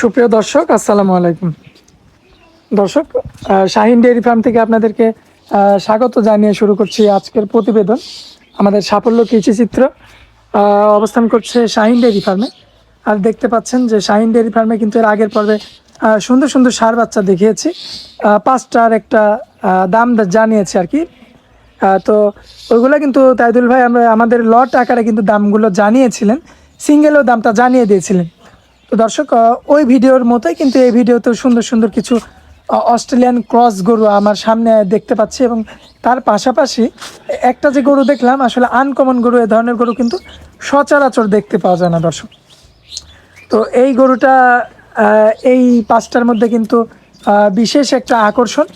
সুপ্রিয় দর্শক, আসসালামু আলাইকুম। দর্শক শাহিন ডেয়ারি ফার্ম থেকে আপনাদেরকে স্বাগত জানিয়ে শুরু করছি আজকের প্রতিবেদন। আমাদের সাফল্য কৃষি চিত্র অবস্থান করছে শাহিন ডেয়ারি ফার্মে। আর দেখতে পাচ্ছেন যে শাহিন ডেয়ারি ফার্মে কিন্তু এর আগের পর্বে সুন্দর সুন্দর সার বাচ্চা দেখিয়েছি। পাঁচটার একটা দাম জানিয়েছি আর কি। তো ওইগুলো কিন্তু তাইদুল ভাই আমরা আমাদের লট আকারে কিন্তু দামগুলো জানিয়েছিলেন। সিঙ্গেলও দামটা জানিয়ে দিয়েছিলেন। তো দর্শক ওই ভিডিওর মতোই কিন্তু এই ভিডিওতেও সুন্দর সুন্দর কিছু অস্ট্রেলিয়ান ক্রস গরু আমার সামনে দেখতে পাচ্ছি এবং তার পাশাপাশি একটা যে গরু দেখলাম, আসলে আনকমন গরু, এ ধরনের গরু কিন্তু সচরাচর দেখতে পাওয়া যায় না দর্শক। তো এই গরুটা এই পাঁচটার মধ্যে কিন্তু বিশেষ একটা আকর্ষণ।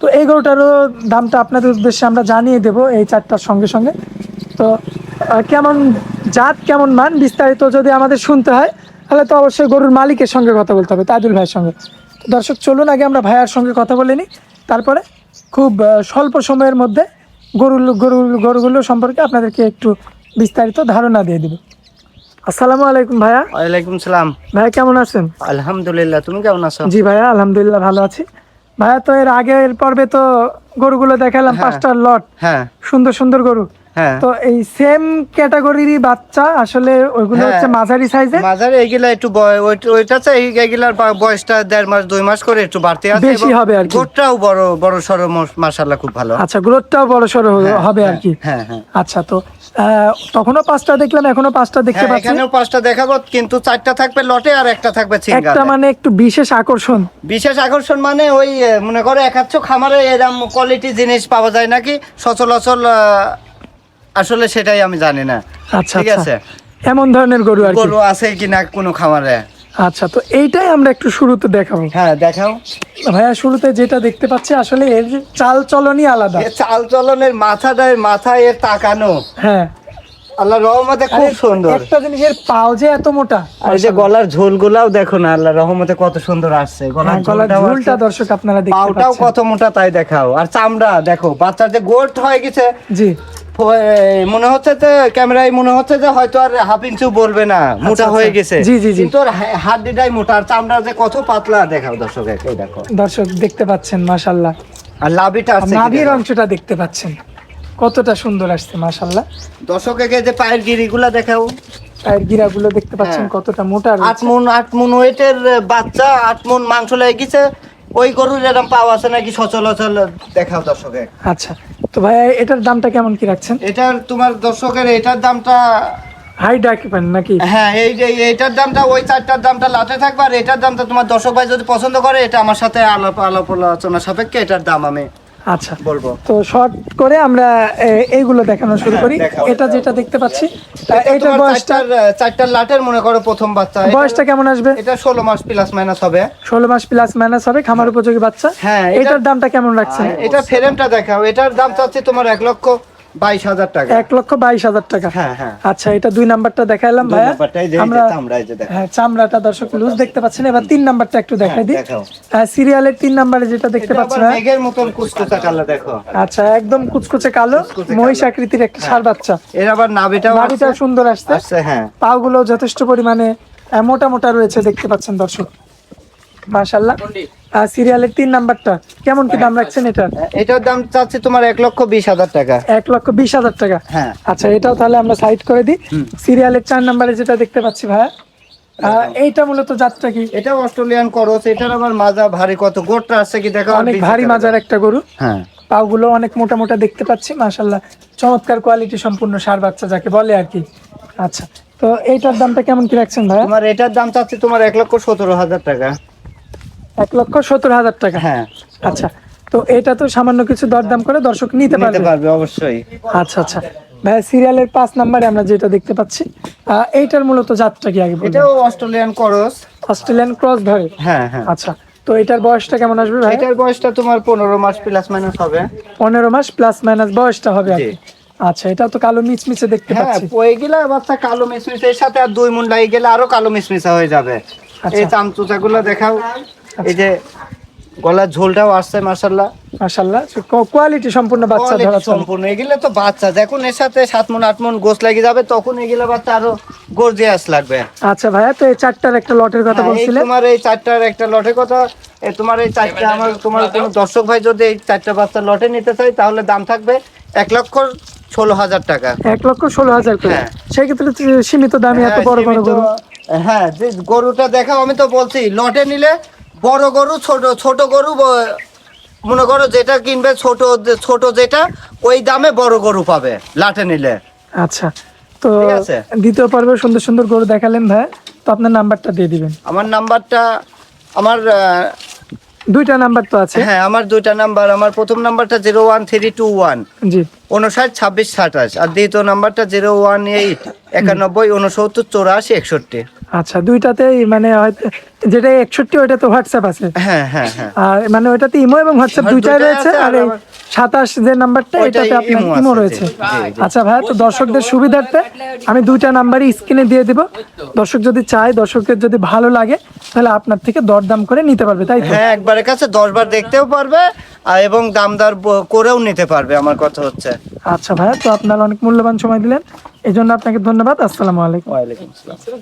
তো এই গরুটারও দামটা আপনাদের উদ্দেশ্যে আমরা জানিয়ে দেব এই চারটার সঙ্গে সঙ্গে। তো কেমন জাত, কেমন মান বিস্তারিত যদি আমাদের শুনতে হয় তাহলে তো অবশ্যই গরুর মালিকের সঙ্গে কথা বলতে হবে তাজুল ভাইয়ের সঙ্গে। তো দর্শক চলুন আগে আমরা ভাইয়ার সঙ্গে কথা বলে নিই। তারপরে খুব স্বল্প সময়ের মধ্যে গরুর গরু গরুগুলো সম্পর্কে আপনাদেরকে একটু বিস্তারিত ধারণা দিয়ে দিব। আসসালামু আলাইকুম ভাইয়া। ওয়ালাইকুম সালাম। ভাইয়া কেমন আছেন? আলহামদুলিল্লাহ তুমি কেমন আছো? জি ভাইয়া আলহামদুলিল্লাহ ভালো আছি। ভাইয়া তো এর আগের পর্বে তো গরুগুলো দেখালাম হ্যাঁ। পাঁচটা লট। হ্যাঁ। সুন্দর সুন্দর গরু। তো এই সেম ক্যাটাগরিরই বাচ্চা আসলে ওইগুলো হ্যাঁ। হচ্ছে মাঝারি সাইজের মাঝারে এইগুলা একটু ওইটা এইগুলার বয়সটা দেড় মাস দুই মাস করে একটু বাড়তে আছে বেশি হবে আর কি। গোটটাও বড় বড় সড়ো মাশাল্লাহ খুব ভালো। আচ্ছা গ্রোথটাও বড় সড়ো হ্যাঁ, হবে আর কি। হ্যাঁ হ্যাঁ। আচ্ছা তো তখনও পাঁচটা দেখলাম এখনও পাঁচটা দেখতে হ্যাঁ, পাচ্ছি। এখানেও পাঁচটা দেখাবো কিন্তু চারটা থাকবে লটে আর একটা থাকবে একটা মানে একটু বিশেষ আকর্ষণ। বিশেষ আকর্ষণ মানে ওই মনে করো একাচ্ছ খামারে এরকম কোয়ালিটি জিনিস পাওয়া যায় নাকি? সচলাচল আসলে সেটাই আমি জানি না। আচ্ছা ঠিক আচ্ছা। আছে? এমন ধরনের গরু আর গরু আছে কিনা কোনো খামারে? আচ্ছা তো এইটাই আমরা একটু শুরুতে দেখাবো। হ্যাঁ দেখাও। ভাইয়া শুরুতে যেটা দেখতে পাচ্ছি আসলে এর চাল চলনই আলাদা। চাল চলনের মাথাটায় মাথায় এর তাকানো। হ্যাঁ। আল্লাহ রহমতে খুব সুন্দর। একটা জিনিসের পাও যে এত মোটা আর এই যে গলার ঝোল ঝোলগুলাও দেখো না আল্লাহ রহমতে কত সুন্দর আসছে। গলার হ্যাঁ, গলার ঝুলটা। দর্শক আপনারা দেখতে পাউটাও পাচ্ছেন। কত মোটা তাই দেখাও। আর চামড়া দেখো বাচ্চার যে গোট হয়ে গেছে জি। মনে হচ্ছে যে ক্যামেরায় মনে হচ্ছে যে হয়তো আর হাফ ইঞ্চু বলবে না মোটা আচ্ছা। হয়ে গেছে। জি, জি, জি। হা- হাড্ডিটাই মোটা আর চামড়া যে কত পাতলা দেখাও দর্শক এই দেখো। দর্শক দেখতে পাচ্ছেন মাশাল্লাহ আর লাভিটা আছে নাভির অংশটা দেখতে পাচ্ছেন। কতটা সুন্দর আসছে মাশাল্লাহ দর্শককে যে পায়ের গিরিগুলা দেখাও। পায়ের গিরাগুলো দেখতে পাচ্ছেন হ্যাঁ। কতটা মোটা আট মন আট মন ওয়েটের বাচ্চা আট মন মাংস লেগে গেছে ওই গরুর এরকম পাওয়া আছে নাকি সচলাচল দেখাও দর্শকে। আচ্ছা তো ভাই এটার দামটা কেমন কি রাখছেন? এটার তোমার দর্শকের এটার দামটা হাই ডাকিবেন নাকি? হ্যাঁ এই যে এটার দামটা ওই চারটার দামটা লাটে থাকবে আর এটার দামটা তোমার দর্শক ভাই যদি পছন্দ করে এটা আমার সাথে আলাপ আলাপ আলোচনা সাপেক্ষে এটার দাম আমি আচ্ছা। বলব। তো শর্ট করে আমরা এইগুলো দেখানো শুরু হ্যাঁ, করি এটা যেটা দেখতে পাচ্ছি এটা বয়সটা চারটার লাটের মনে করো প্রথম বাচ্চা। বয়সটা কেমন আসবে? এটা ষোলো মাস প্লাস মাইনাস হবে। ষোলো মাস প্লাস মাইনাস হবে খামার উপযোগী বাচ্চা। হ্যাঁ, এটার দামটা কেমন লাগছে আর এটা ফ্রেমটা দেখাও। এটার দাম চাচ্ছি তোমার এক লক্ষ। বাইশ হাজার টাকা। এক লক্ষ বাইশ হাজার টাকা। হ্যাঁ হ্যাঁ। আচ্ছা এটা দুই নাম্বারটা দেখাইলাম ভাইয়া। আমরা। হ্যাঁ চামড়াটা দর্শক লুজ দেখতে পাচ্ছেন। এবার তিন নাম্বারটা একটু দেখাই দিই। হ্যাঁ, সিরিয়ালের তিন নাম্বারে যেটা দেখতে পাচ্ছেন মেঘের মতন কুচকুচা কালার দেখো। আচ্ছা একদম কুচকুচে কালো মহিষ হ্যাঁ। আকৃতির একটা সার বাচ্চা। এর আবার নাভিটাও নাভিটাও সুন্দর আসছে। আসছে হ্যাঁ। পাগুলো যথেষ্ট পরিমাণে মোটা মোটা রয়েছে দেখতে পাচ্ছেন দর্শক। মাশাল্লাহ সিরিয়ালের তিন নাম্বারটা কেমন কি দাম রাখছেন এটার এটার দাম চাচ্ছি তোমার এক লক্ষ বিশ হাজার টাকা। এক লক্ষ বিশ হাজার টাকা? হ্যাঁ। আচ্ছা এটাও তাহলে আমরা সাইড করে দিই। সিরিয়ালের চার নাম্বারে যেটা দেখতে পাচ্ছি ভাইয়া এইটা মূলত যাত্রা কি? এটা অস্ট্রেলিয়ান করস এটার আবার মাজা ভারী কত গোটটা আছে কি দেখো অনেক ভারী মাজার একটা গরু। হ্যাঁ। পাগুলো অনেক মোটা মোটা দেখতে পাচ্ছি মাশাল্লাহ চমৎকার কোয়ালিটি সম্পূর্ণ সার বাচ্চা যাকে বলে আর কি। আচ্ছা তো এইটার দামটা কেমন কি রাখছেন ভাই তোমার এটার দাম চাচ্ছি তোমার এক লক্ষ সতেরো হাজার টাকা। এক লক্ষ সত্তর হাজার টাকা। হ্যাঁ। আচ্ছা তো এটা তো সামান্য কিছু দরদাম করে দর্শক নিতে পারবে। পারবে অবশ্যই। আচ্ছা আচ্ছা। ভাই সিরিয়ালের পাঁচ নাম্বারে আমরা যেটা দেখতে পাচ্ছি এইটার মূলত জাতটা কি আগে এটাও অস্ট্রেলিয়ান করস। অস্ট্রেলিয়ান ক্রস ধরে? হ্যাঁ হ্যাঁ। আচ্ছা তো এটার বয়সটা কেমন আসবে ভাই এটার বয়সটা তোমার পনেরো মাস প্লাস মাইনাস হবে। পনেরো মাস প্লাস মাইনাস বয়সটা হবে আর আচ্ছা এটা তো কালো মিচমিচে দেখতে হ্যাঁ পাচ্ছি। পয়ে গেলে বাচ্চা কালো এর সাথে আর দুই মুন লাগিয়ে গেলে আরও কালো মিসমিসা হয়ে যাবে। আচ্ছা। এই চামচুচা গুলো দেখাও। এই যে গলার ঝোলটাও আসছে মার্শাল্লাহ কোয়ালিটি সম্পূর্ণ বাচ্চা ধরা সম্পূর্ণ এগুলো তো বাচ্চা দেখুন এর সাথে সাত মন আট মন গোস লাগে যাবে তখন এগুলো বাচ্চা আরও গর্জিয়াস লাগবে। আচ্ছা ভাইয়া তো এই চারটার একটা লটের কথা হ্যাঁ, এই বলছিলেন? তোমার এই চারটার একটা লটের কথা তোমার এই চারটা আমার তোমার কোনো দর্শক ভাই যদি এই চারটা বাচ্চা লটে নিতে চাই তাহলে দাম থাকবে এক লক্ষ ষোলো হাজার টাকা। এক লক্ষ ষোলো হাজার করে? হ্যাঁ। সেই ক্ষেত্রে সীমিত দামে এত হ্যাঁ, বড় বড় গরু? হ্যাঁ যে গরুটা দেখাও আমি তো বলছি লটে নিলে বড় গরু ছোট ছোট গরু মনে করো যেটা কিনবে ছোট ছোট যেটা ওই দামে বড় গরু পাবে লাটে নিলে। আচ্ছা তো। দ্বিতীয় পর্বে সুন্দর সুন্দর গরু দেখালেন ভাই তো আপনার নাম্বারটা দিয়ে দিবেন। আমার নাম্বারটা আমার দুইটা নাম্বার তো আছে। হ্যাঁ আমার দুইটা নাম্বার আমার প্রথম নাম্বারটা zero one three two one. জি। উনষাট ছাব্বিশ সাতাশ আর দ্বিতীয় নাম্বারটা জিরো ওয়ান এইট একানব্বই উনসত্তর চৌরাশি একষট্টি। আচ্ছা দুইটাতেই মানে যেটা একষট্টি ওইটা তো হোয়াটসঅ্যাপ আছে। হ্যাঁ হ্যাঁ হ্যাঁ। আর মানে ওইটাতে ইমো এবং হোয়াটসঅ্যাপ হ্যাঁ, দুইটাই রয়েছে আর এই সাতাশ যে নাম্বারটা এটাতে আপনার ইমো রয়েছে। আচ্ছা ভাই তো দর্শকদের সুবিধার্থে আমি দুইটা নাম্বারই স্ক্রিনে দিয়ে দিব। দর্শক যদি চায় দর্শকের যদি ভালো লাগে তাহলে আপনার থেকে দরদাম করে নিতে পারবে তাই হ্যাঁ একবারের কাছে দশ বার দেখতেও পারবে এবং দামদার করেও নিতে পারবে আমার কথা হচ্ছে। আচ্ছা ভাইয়া তো আপনার অনেক মূল্যবান সময় দিলেন। এই জন্য আপনাকে ধন্যবাদ আসসালামু আলাইকুম। ওয়ালাইকুম আসসালাম।